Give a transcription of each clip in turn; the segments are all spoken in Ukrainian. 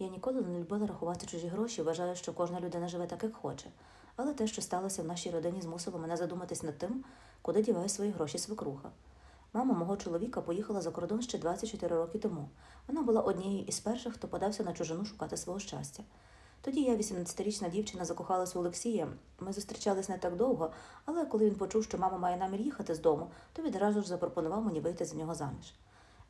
Я ніколи не любила рахувати чужі гроші, вважаю, що кожна людина живе так, як хоче. Але те, що сталося в нашій родині, змусило мене задуматись над тим, куди діває свої гроші свекруха. Мама мого чоловіка поїхала за кордон ще 24 роки тому. Вона була однією із перших, хто подався на чужину шукати свого щастя. Тоді я, 18-річна дівчина, закохалась в Олексія. Ми зустрічались не так довго, але коли він почув, що мама має намір їхати з дому, то відразу ж запропонував мені вийти за нього заміж.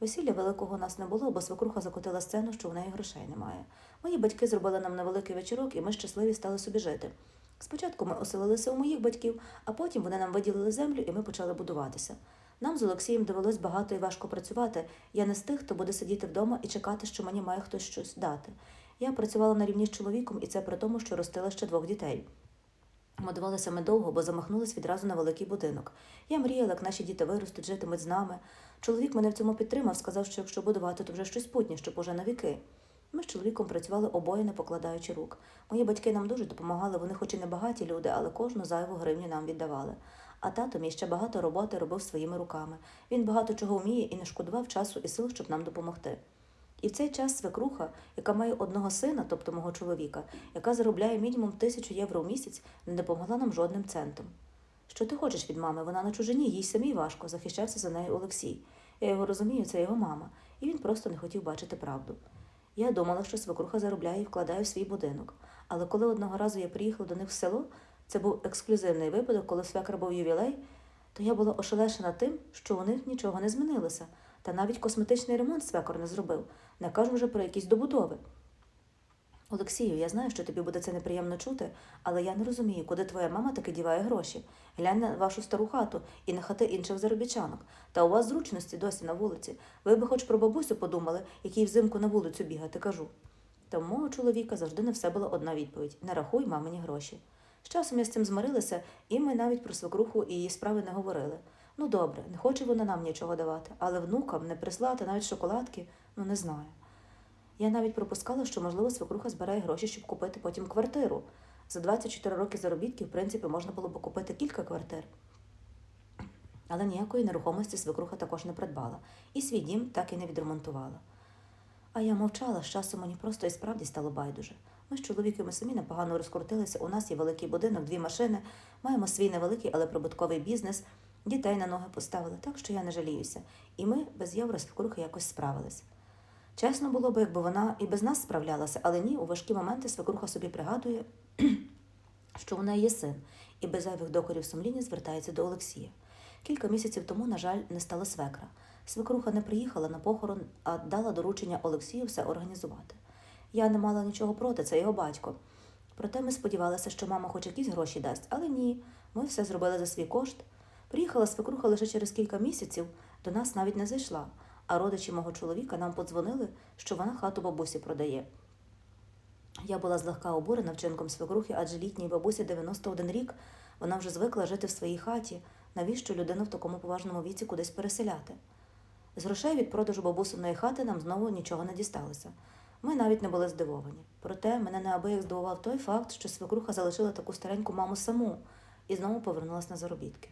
Весілля великого у нас не було, бо свекруха закотила сцену, що в неї грошей немає. Мої батьки зробили нам невеликий вечірок, і ми щасливі стали собі жити. Спочатку ми оселилися у моїх батьків, а потім вони нам виділили землю, і ми почали будуватися. Нам з Олексієм довелось багато і важко працювати. Я не з тих, хто буде сидіти вдома і чекати, що мені має хтось щось дати. Я працювала на рівні з чоловіком, і це при тому, що ростила ще двох дітей. Модувалися ми довго, бо замахнулись відразу на великий будинок. Я мріяла, як наші діти виростуть, житимуть з нами. Чоловік мене в цьому підтримав, сказав, що якщо будувати, то вже щось путнє, щоб уже на віки. Ми з чоловіком працювали обоє, не покладаючи рук. Мої батьки нам дуже допомагали, вони хоч і не багаті люди, але кожну зайву гривню нам віддавали. А тато мій ще багато роботи робив своїми руками. Він багато чого вміє і не шкодував часу і сил, щоб нам допомогти. І в цей час свекруха, яка має одного сина, тобто мого чоловіка, яка заробляє мінімум тисячу євро в місяць, не допомогла нам жодним центом. Що ти хочеш від мами? Вона на чужині, їй самій важко, захищався за нею Олексій. Я його розумію, це його мама, і він просто не хотів бачити правду. Я думала, що свекруха заробляє і вкладає в свій будинок. Але коли одного разу я приїхала до них в село, це був ексклюзивний випадок, коли свекра був ювілей, то я була ошелешена тим, що у них нічого не змінилося, та навіть косметичний ремонт свекор не зробив, не кажу вже про якісь добудови. Олексію, я знаю, що тобі буде це неприємно чути, але я не розумію, куди твоя мама таки діває гроші. Глянь на вашу стару хату і на хати інших заробітчанок. Та у вас зручності досі на вулиці. Ви би хоч про бабусю подумали, якій взимку на вулицю бігати, кажу. Та у мого чоловіка завжди на все була одна відповідь: не рахуй мамині гроші. З часом я з цим змирилася, і ми навіть про свекруху і її справи не говорили. Ну добре, не хоче вона нам нічого давати, але внукам не прислати навіть шоколадки, ну не знаю. Я навіть пропускала, що, можливо, свекруха збирає гроші, щоб купити потім квартиру. За 24 роки заробітки, в принципі, можна було б купити кілька квартир. Але ніякої нерухомості свекруха також не придбала, і свій дім так і не відремонтувала. А я мовчала, з часом мені просто і справді стало байдуже. Ми з чоловіком і самі непогано розкрутилися. У нас є великий будинок, дві машини, маємо свій невеликий, але прибутковий бізнес. Дітей на ноги поставили, так що я не жаліюся. І ми без євро свекрухи якось справились. Чесно було б, якби вона і без нас справлялася, але ні, у важкі моменти свекруха собі пригадує, що неї є син, і без зайвих докорів сумління звертається до Олексія. Кілька місяців тому, на жаль, не стало свекра. Свекруха не приїхала на похорон, а дала доручення Олексію все організувати. Я не мала нічого проти, це його батько. Проте ми сподівалися, що мама хоч якісь гроші дасть, але ні, ми все зробили за свій кошт. Приїхала свекруха лише через кілька місяців, до нас навіть не зайшла, а родичі мого чоловіка нам подзвонили, що вона хату бабусі продає. Я була злегка обурена вчинком свекрухи, адже літній бабусі 91 рік, вона вже звикла жити в своїй хаті. Навіщо людину в такому поважному віці кудись переселяти? З грошей від продажу бабусиної хати нам знову нічого не дісталося. Ми навіть не були здивовані. Проте мене неабияк здивував той факт, що свекруха залишила таку стареньку маму саму і знову повернулася на заробітки.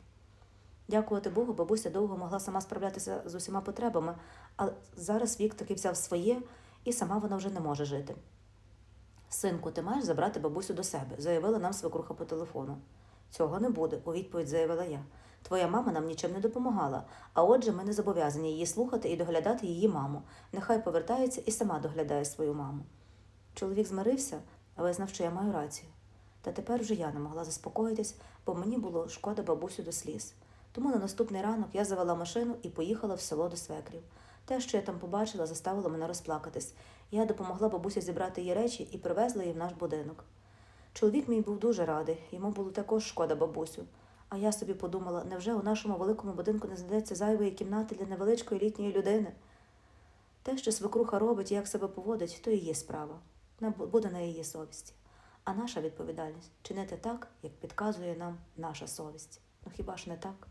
Дякувати Богу, бабуся довго могла сама справлятися з усіма потребами, а зараз вік таки взяв своє, і сама вона вже не може жити. Синку, ти маєш забрати бабусю до себе, заявила нам свекруха по телефону. Цього не буде, у відповідь заявила я. Твоя мама нам нічим не допомагала, а отже, ми не зобов'язані її слухати і доглядати її маму. Нехай повертається і сама доглядає свою маму. Чоловік змирився, але знав, що я маю рацію. Та тепер вже я не могла заспокоїтись, бо мені було шкода бабусю до сліз. Тому на наступний ранок я завела машину і поїхала в село до свекрів. Те, що я там побачила, заставило мене розплакатись. Я допомогла бабусі зібрати її речі і привезла її в наш будинок. Чоловік мій був дуже радий, йому було також шкода бабусю. А я собі подумала, невже у нашому великому будинку не знайдеться зайвої кімнати для невеличкої літньої людини? Те, що свекруха робить і як себе поводить, то її справа. Буде на її совісті. А наша відповідальність чинити так, як підказує нам наша совість. Ну хіба ж не так?